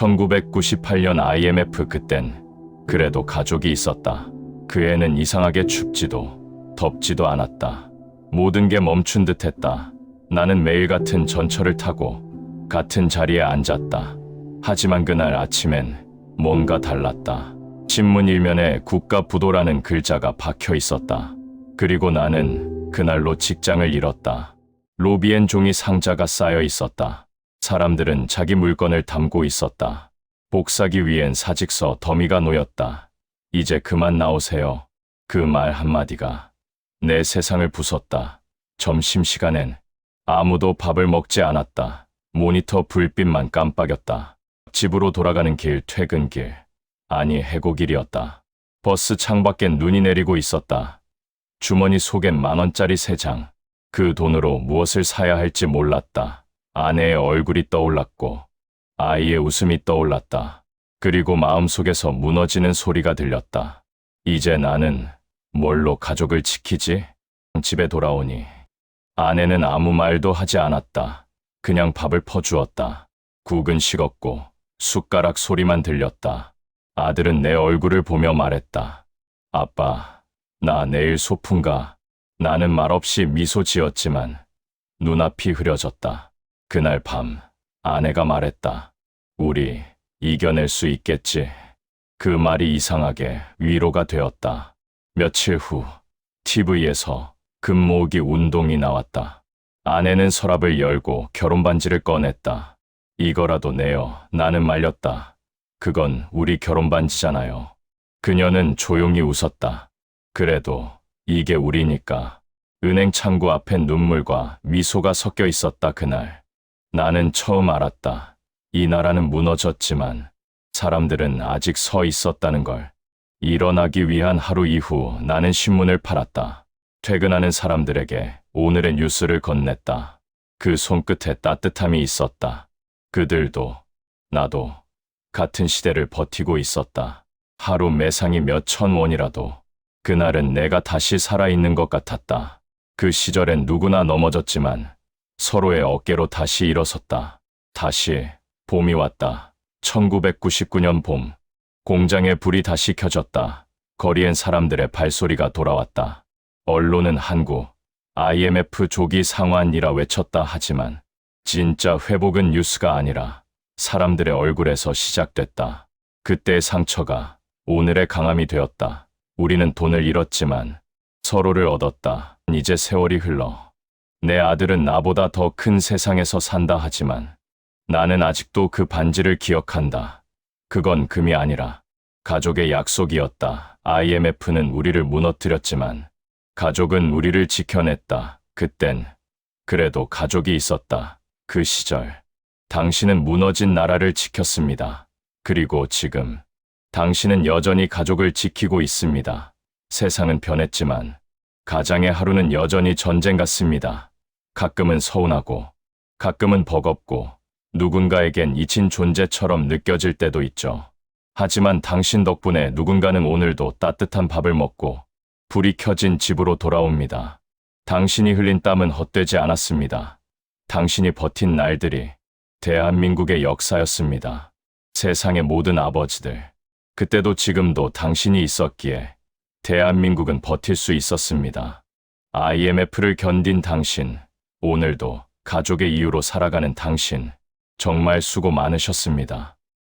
1998년 IMF 그땐 그래도 가족이 있었다. 그 애는 이상하게 춥지도 덥지도 않았다. 모든 게 멈춘 듯 했다. 나는 매일 같은 전철을 타고 같은 자리에 앉았다. 하지만 그날 아침엔 뭔가 달랐다. 신문 일면에 국가 부도라는 글자가 박혀 있었다. 그리고 나는 그날로 직장을 잃었다. 로비엔 종이 상자가 쌓여 있었다. 사람들은 자기 물건을 담고 있었다. 복사기 위엔 사직서 더미가 놓였다. 이제 그만 나오세요. 그 말 한마디가 내 세상을 부쉈다. 점심시간엔 아무도 밥을 먹지 않았다. 모니터 불빛만 깜빡였다. 집으로 돌아가는 길, 퇴근길. 아니, 해고길이었다. 버스 창밖엔 눈이 내리고 있었다. 주머니 속엔 만 원짜리 세 장. 그 돈으로 무엇을 사야 할지 몰랐다. 아내의 얼굴이 떠올랐고, 아이의 웃음이 떠올랐다. 그리고 마음속에서 무너지는 소리가 들렸다. 이제 나는 뭘로 가족을 지키지? 집에 돌아오니 아내는 아무 말도 하지 않았다. 그냥 밥을 퍼주었다. 국은 식었고 숟가락 소리만 들렸다. 아들은 내 얼굴을 보며 말했다. 아빠, 나 내일 소풍가. 나는 말없이 미소 지었지만 눈앞이 흐려졌다. 그날 밤 아내가 말했다. 우리 이겨낼 수 있겠지. 그 말이 이상하게 위로가 되었다. 며칠 후 TV에서 금모으기 운동이 나왔다. 아내는 서랍을 열고 결혼 반지를 꺼냈다. 이거라도 내요. 나는 말렸다. 그건 우리 결혼 반지잖아요. 그녀는 조용히 웃었다. 그래도 이게 우리니까. 은행 창구 앞에 눈물과 미소가 섞여 있었다 그날. 나는 처음 알았다. 이 나라는 무너졌지만 사람들은 아직 서 있었다는 걸. 일어나기 위한 하루 이후 나는 신문을 팔았다. 퇴근하는 사람들에게 오늘의 뉴스를 건넸다. 그 손끝에 따뜻함이 있었다. 그들도, 나도 같은 시대를 버티고 있었다. 하루 매상이 몇 천 원이라도 그날은 내가 다시 살아있는 것 같았다. 그 시절엔 누구나 넘어졌지만 서로의 어깨로 다시 일어섰다. 다시 봄이 왔다. 1999년 봄. 공장의 불이 다시 켜졌다. 거리엔 사람들의 발소리가 돌아왔다. 언론은 한국, IMF 조기 상환이라 외쳤다 하지만 진짜 회복은 뉴스가 아니라 사람들의 얼굴에서 시작됐다. 그때의 상처가 오늘의 강함이 되었다. 우리는 돈을 잃었지만 서로를 얻었다. 이제 세월이 흘러. 내 아들은 나보다 더 큰 세상에서 산다 하지만 나는 아직도 그 반지를 기억한다. 그건 금이 아니라 가족의 약속이었다. IMF는 우리를 무너뜨렸지만 가족은 우리를 지켜냈다. 그땐 그래도 가족이 있었다. 그 시절 당신은 무너진 나라를 지켰습니다. 그리고 지금 당신은 여전히 가족을 지키고 있습니다. 세상은 변했지만 가장의 하루는 여전히 전쟁 같습니다. 가끔은 서운하고 가끔은 버겁고 누군가에겐 잊힌 존재처럼 느껴질 때도 있죠. 하지만 당신 덕분에 누군가는 오늘도 따뜻한 밥을 먹고 불이 켜진 집으로 돌아옵니다. 당신이 흘린 땀은 헛되지 않았습니다. 당신이 버틴 날들이 대한민국의 역사였습니다. 세상의 모든 아버지들, 그때도 지금도 당신이 있었기에 대한민국은 버틸 수 있었습니다. IMF를 견딘 당신, 오늘도 가족의 이유로 살아가는 당신, 정말 수고 많으셨습니다.